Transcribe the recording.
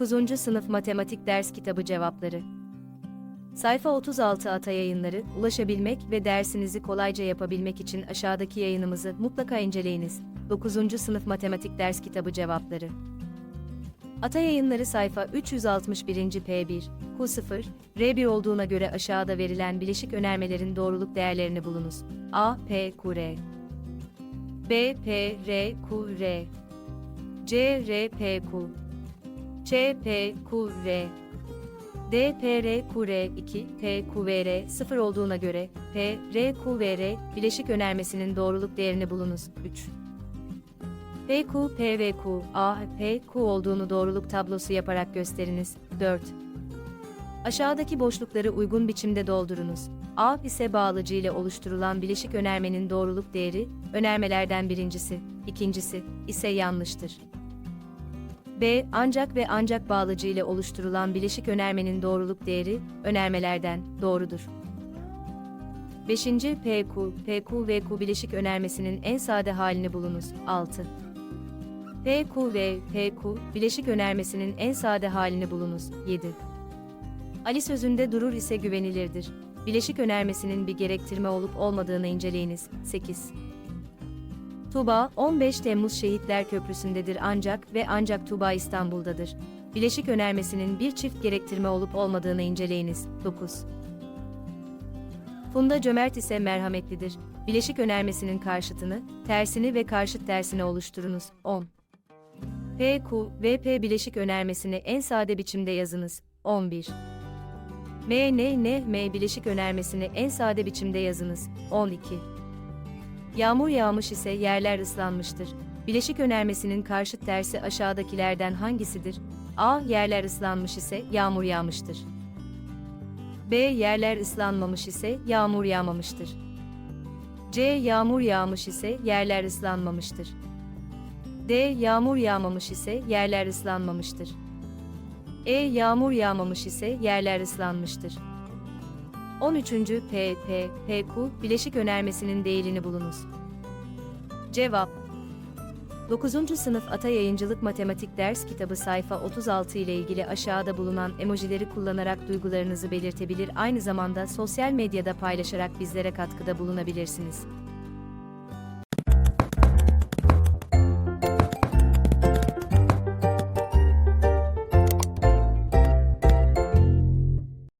9. Sınıf Matematik Ders Kitabı Cevapları Sayfa 36 Ata Yayınları, ulaşabilmek ve dersinizi kolayca yapabilmek için aşağıdaki yayınımızı mutlaka inceleyiniz. 9. Sınıf Matematik Ders Kitabı Cevapları Ata Yayınları sayfa 361. P1, Q0, R1 olduğuna göre aşağıda verilen bileşik önermelerin doğruluk değerlerini bulunuz. A, P, Q, R. B, P, R, Q, R. C, R, P, Q. Ç, P, Q, R. D, P, R, Q, R, 2, P, Q, V, R, 0 olduğuna göre, P, R, Q, V, R, bileşik önermesinin doğruluk değerini bulunuz. 3. P, Q, P ve Q, A, P, Q olduğunu doğruluk tablosu yaparak gösteriniz. 4. Aşağıdaki boşlukları uygun biçimde doldurunuz. A ise bağlacı ile oluşturulan bileşik önermenin doğruluk değeri, önermelerden birincisi, ikincisi ise yanlıştır. B ancak ve ancak bağlacı ile oluşturulan bileşik önermenin doğruluk değeri, önermelerden doğrudur. 5. PQ, PQ ve Q bileşik önermesinin en sade halini bulunuz. 6. PQ ve PQ bileşik önermesinin en sade halini bulunuz. 7. Ali sözünde durur ise güvenilirdir. Bileşik önermesinin bir gerektirme olup olmadığını inceleyiniz. 8. Tuba, 15 Temmuz Şehitler Köprüsü'ndedir ancak ve ancak Tuba İstanbul'dadır. Bileşik önermesinin bir çift gerektirme olup olmadığını inceleyiniz. 9. Funda cömert ise merhametlidir. Bileşik önermesinin karşıtını, tersini ve karşıt tersini oluşturunuz. 10. P, Q ve P bileşik önermesini en sade biçimde yazınız. 11. M, N, N, M bileşik önermesini en sade biçimde yazınız. 12. Yağmur yağmış ise yerler ıslanmıştır. Bileşik önermesinin karşıt tersi aşağıdakilerden hangisidir? A. Yerler ıslanmış ise yağmur yağmıştır. B. Yerler ıslanmamış ise yağmur yağmamıştır. C. Yağmur yağmış ise yerler ıslanmamıştır. D. Yağmur yağmamış ise yerler ıslanmamıştır. E. Yağmur yağmamış ise yerler ıslanmıştır. 13. P, P, PQ bileşik önermesinin değilini bulunuz. Cevap 9. Sınıf Ata Yayıncılık Matematik Ders Kitabı sayfa 36 ile ilgili aşağıda bulunan emojileri kullanarak duygularınızı belirtebilir aynı zamanda sosyal medyada paylaşarak bizlere katkıda bulunabilirsiniz.